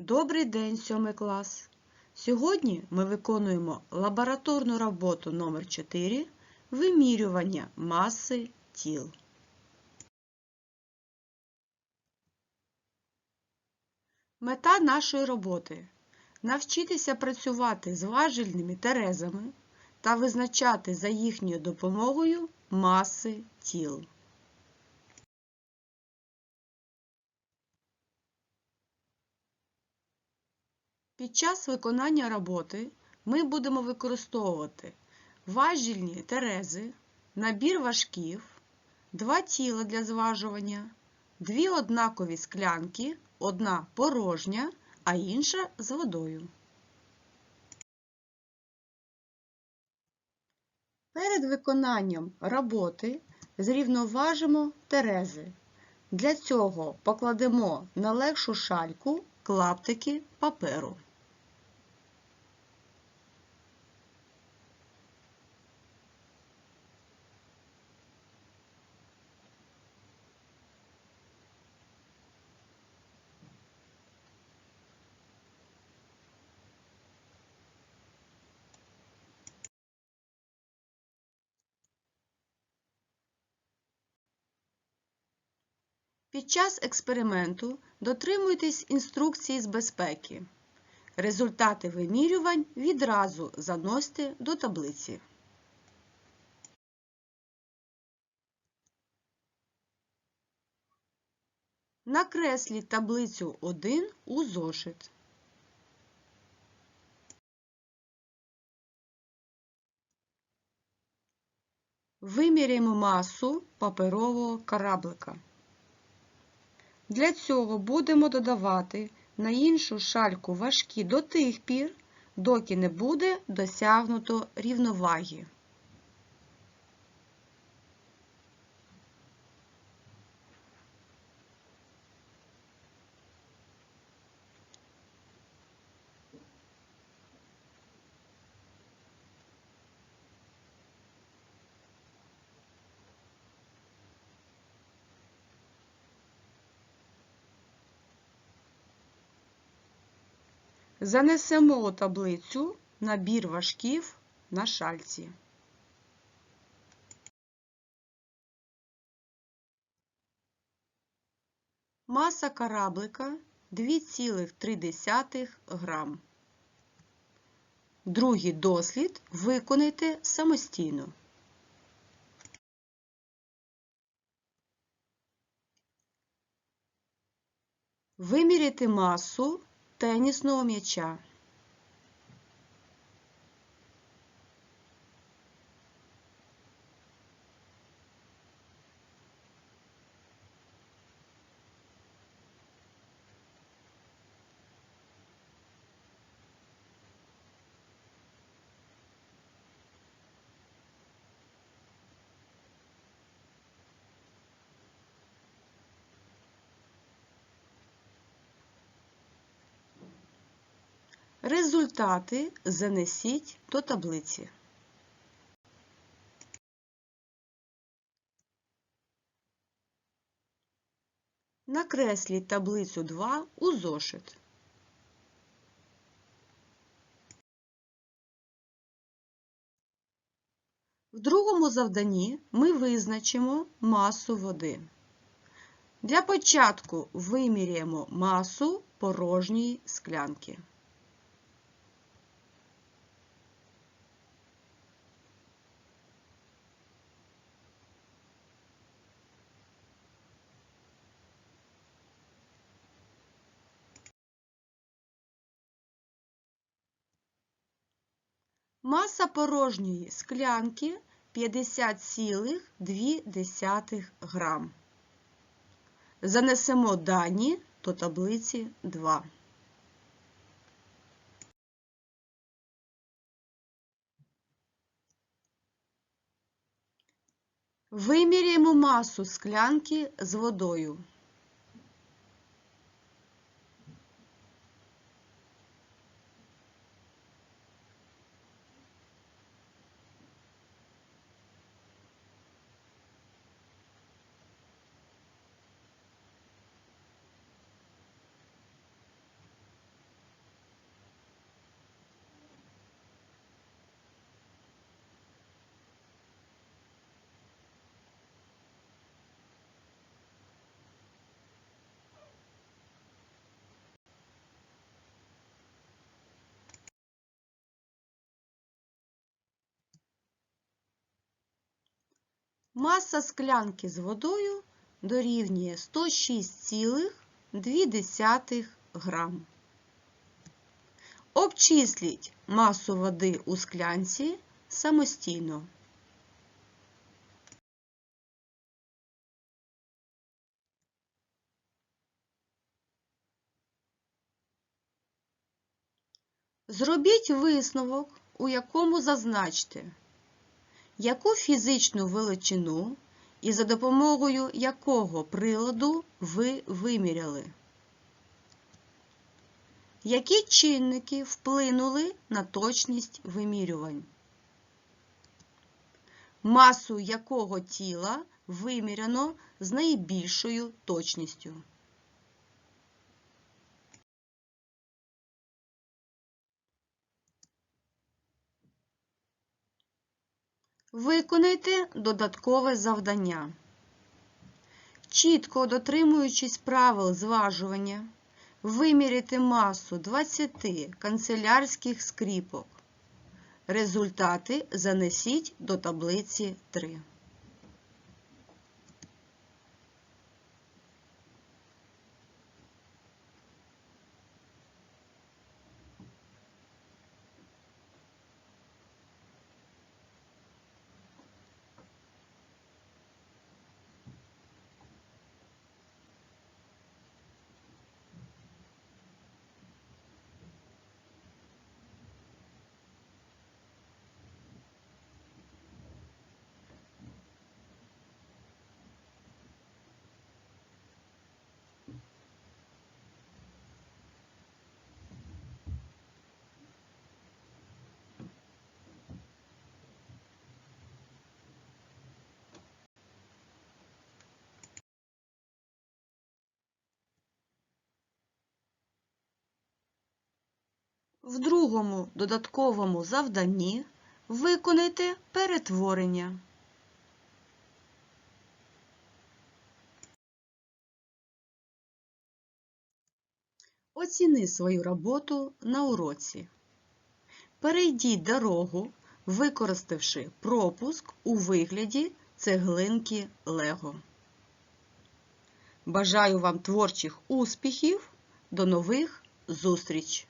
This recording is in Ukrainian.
Добрий день, сьомий клас! Сьогодні ми виконуємо лабораторну роботу номер 4 вимірювання маси тіл. Мета нашої роботи навчитися працювати з важельними терезами та визначати за їхньою допомогою маси тіл. Під час виконання роботи ми будемо використовувати важільні терези, набір важків, два тіла для зважування, дві однакові склянки, одна порожня, а інша з водою. Перед виконанням роботи зрівноважимо терези. Для цього покладемо на легшу шальку клаптики паперу. Під час експерименту дотримуйтесь інструкції з безпеки. Результати вимірювань відразу заносьте до таблиці. Накресліть таблицю 1 у зошит. Виміряємо масу паперового кораблика. Для цього будемо додавати на іншу шальку важкі до тих пір, доки не буде досягнуто рівноваги. Занесемо у таблицю набір важків на шальці. Маса кораблика 2,3 грам. Другий дослід виконайте самостійно. Виміряйте масу тенісного м'яча. Результати занесіть до таблиці. Накресліть таблицю 2 у зошит. В другому завданні ми визначимо масу води. Для початку виміряємо масу порожньої склянки. Маса порожньої склянки 50,2 грам. Занесемо дані до таблиці 2. Виміряємо масу склянки з водою. Маса склянки з водою дорівнює 106,2 грам. Обчисліть масу води у склянці самостійно. Зробіть висновок, у якому зазначте, яку фізичну величину і за допомогою якого приладу ви виміряли. Які чинники вплинули на точність вимірювань? Масу якого тіла виміряно з найбільшою точністю? Виконайте додаткове завдання. Чітко дотримуючись правил зважування, виміряйте масу 20 канцелярських скріпок. Результати занесіть до таблиці 3. В другому додатковому завданні виконайте перетворення. Оціни свою роботу на уроці. Перейдіть дорогу, використавши пропуск у вигляді цеглинки Лего. Бажаю вам творчих успіхів. До нових зустріч!